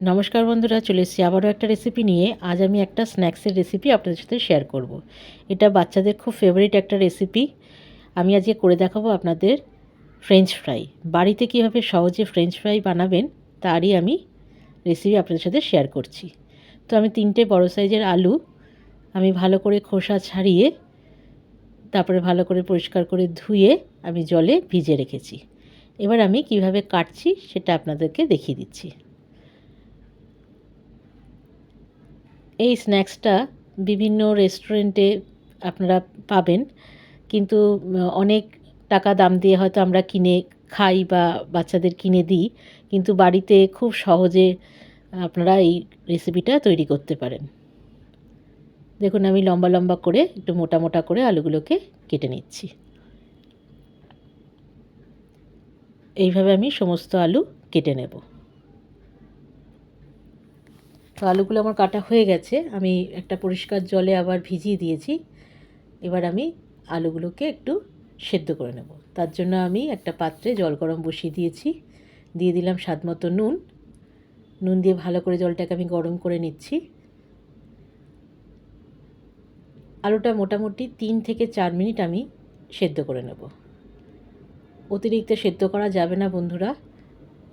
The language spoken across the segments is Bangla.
নমস্কার বন্ধুরা, চলে এসেছি আবারও একটা রেসিপি নিয়ে। আজ আমি একটা স্ন্যাক্সের রেসিপি আপনাদের সাথে শেয়ার করব। এটা বাচ্চাদের খুব ফেভারিট একটা রেসিপি আমি আজকে করে দেখাবো আপনাদের ফ্রেঞ্চ ফ্রাই বাড়িতে কীভাবে সহজে ফ্রেঞ্চ ফ্রাই বানাবেন, তারই আমি রেসিপি আপনাদের সাথে শেয়ার করছি। তো আমি তিনটে বড় সাইজের আলু, আমি ভালো করে খোসা ছাড়িয়ে, তারপরে ভালো করে পরিষ্কার করে ধুয়ে আমি জলে ভিজে রেখেছি। এবার আমি কীভাবে কাটছি, সেটা আপনাদেরকে দেখিয়ে দিচ্ছি। এই স্ন্যাক্সটা বিভিন্ন রেস্টুরেন্টে আপনারা পাবেন। কিন্তু অনেক টাকা দাম দিয়ে হয়তো আমরা কিনে খাই বা বাচ্চাদের কিনে দিই। কিন্তু বাড়িতে খুব সহজে আপনারা এই রেসিপিটা তৈরি করতে পারেন। দেখুন, আমি লম্বা লম্বা করে, একটু মোটা মোটা করে আলুগুলোকে কেটে নিচ্ছি। এইভাবে আমি সমস্ত আলু কেটে নেব। তো আলুগুলো আমার কাটা হয়ে গেছে, আমি একটা পরিষ্কার জলে আবার ভিজিয়ে দিয়েছি। এবার আমি আলুগুলোকে একটু সেদ্ধ করে নেব। তার জন্য আমি একটা পাত্রে জল গরম বসিয়ে দিয়েছি। দিয়ে দিলাম স্বাদ মতো নুন। নুন দিয়ে ভালো করে জলটাকে আমি গরম করে নিচ্ছি। আলুটা মোটামুটি তিন থেকে চার মিনিট আমি সেদ্ধ করে নেব। অতিরিক্ত সেদ্ধ করা যাবে না বন্ধুরা,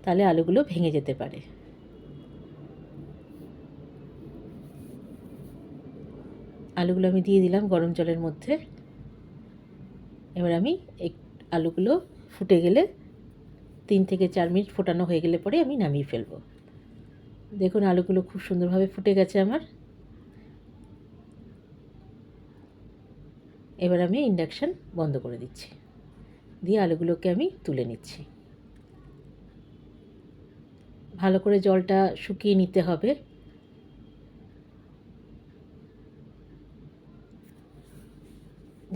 তাহলে আলুগুলো ভেঙে যেতে পারে। আলুগুলো আমি দিয়ে দিলাম গরম জলের মধ্যে। এবার আমি এক, আলুগুলো ফুটে গেলে তিন থেকে চার মিনিট ফোটানো হয়ে গেলে পরে আমি নামিয়ে ফেলব। দেখুন আলুগুলো খুব সুন্দরভাবে ফুটে গেছে আমার। এবার আমি ইন্ডাকশান বন্ধ করে দিচ্ছি। দিয়ে আলুগুলোকে আমি তুলে নিচ্ছি। ভালো করে জলটা শুকিয়ে নিতে হবে।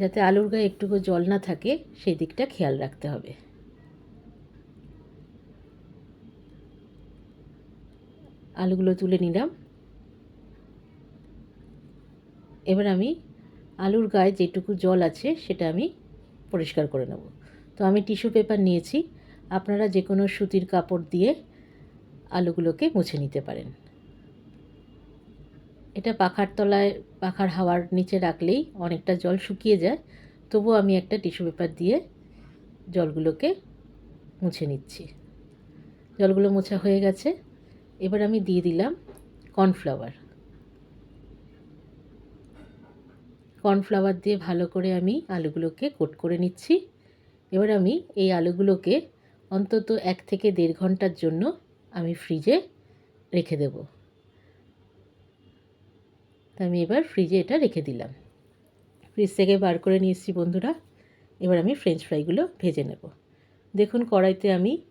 যাতে আলুর গায়ে একটুকু জল না থাকে, সেই দিকটা খেয়াল রাখতে হবে। আলুগুলো তুলে নিলাম। এবার আমি আলুর গায়ে যেটুকু জল আছে, সেটা আমি পরিষ্কার করে নেব। তো আমি টিস্যু পেপার নিয়েছি। আপনারা যে কোনো সুতির কাপড় দিয়ে আলুগুলোকে মুছে নিতে পারেন। এটা পাখার তলায়, পাখার হাওয়ার নিচে রাখলেই অনেকটা জল শুকিয়ে যায়। তবুও আমি একটা টিস্যু পেপার দিয়ে জলগুলোকে মুছে নিচ্ছি। জলগুলো মোছা হয়ে গেছে। এবার আমি দিয়ে দিলাম কর্নফ্লাওয়ার। কর্নফ্লাওয়ার দিয়ে ভালো করে আমি আলুগুলোকে কোট করে নিচ্ছি। এবার আমি এই আলুগুলোকে অন্তত এক থেকে দেড় ঘণ্টার জন্য আমি ফ্রিজে রেখে দেবো। আমি এবার ফ্রিজে এটা রেখে দিলাম। ফ্রিজ থেকে বার করে নিয়ে এসেছি বন্ধুরা। এবার আমি ফ্রেঞ্চ ফ্রাইগুলো ভেজে নেব। দেখুন কড়াইতে আমি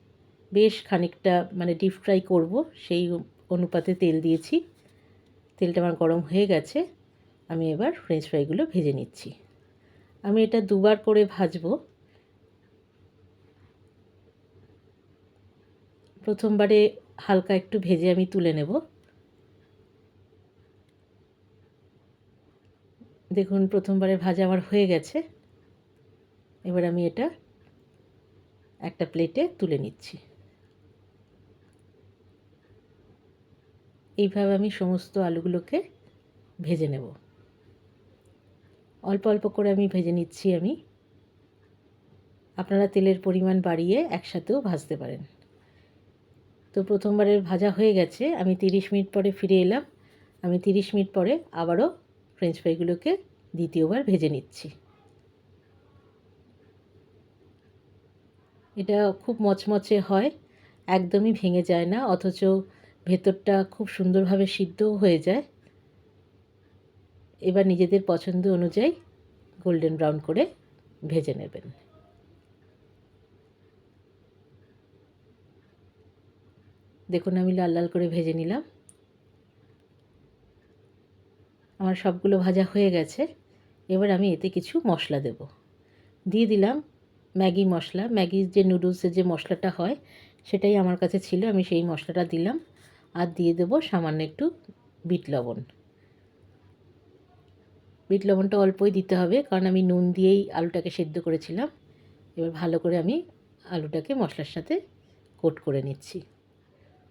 বেশ খানিকটা মানে ডিপ ফ্রাই করব, সেই অনুপাতে তেল দিয়েছি। তেলটা আমার গরম হয়ে গেছে। আমি এবার ফ্রেঞ্চ ফ্রাইগুলো ভেজে নিচ্ছি। আমি এটা দুবার করে ভাজবো। প্রথমবারে হালকা একটু ভেজে আমি তুলে নেব। দেখুন প্রথমবারে ভাজা আমার হয়ে গেছে। এবার আমি এটা একটা প্লেটে তুলে নিচ্ছি। এইভাবে আমি সমস্ত আলুগুলোকে ভেজে নেব। অল্প অল্প করে আমি ভেজে নিচ্ছি আমি। আপনারা তেলের পরিমাণ বাড়িয়ে একসাথেও ভাজতে পারেন। তো প্রথমবারের ভাজা হয়ে গেছে। আমি তিরিশ মিনিট পরে ফিরে এলাম। আমি তিরিশ মিনিট পরে আবারও ফ্রেঞ্চ ফ্রাইগুলোকে দ্বিতীয়বার ভেজে নিচ্ছি। এটা খুব মচমচে হয়, একদমই ভেঙে যায় না, অথচ ভেতরটা খুব সুন্দরভাবে সিদ্ধও হয়ে যায়। এবার নিজেদের পছন্দ অনুযায়ী গোল্ডেন ব্রাউন করে ভেজে নেবেন। দেখুন আমি লাল লাল করে ভেজে নিলাম। আমার সবগুলো ভাজা হয়ে গেছে। এবার আমি এতে কিছু মশলা দেব। দিয়ে দিলাম ম্যাগি মশলা। ম্যাগির যে নুডলসের যে মশলাটা হয়, সেটাই আমার কাছে ছিল। আমি সেই মশলাটা দিলাম। আর দিয়ে দেবো সামান্য একটু বিট লবণ। বিট লবণটা অল্পই দিতে হবে, কারণ আমি নুন দিয়েই আলুটাকে সেদ্ধ করেছিলাম। এবার ভালো করে আমি আলুটাকে মশলার সাথে কোট করে নিচ্ছি।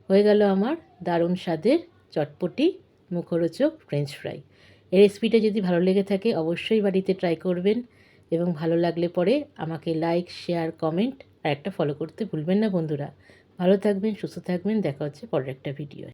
হয়ে গেল আমার দারুণ স্বাদের চটপটি মুখরোচক ফ্রেঞ্চ ফ্রাই। রেসিপিটা যদি ভালো লেগে থাকে, অবশ্যই বাড়িতে ট্রাই করবেন এবং ভালো লাগলে পরে আমাকে লাইক শেয়ার কমেন্ট আর একটা ফলো করতে ভুলবেন না বন্ধুরা। ভালো থাকবেন, সুস্থ থাকবেন, দেখা হচ্ছে পরের একটা ভিডিও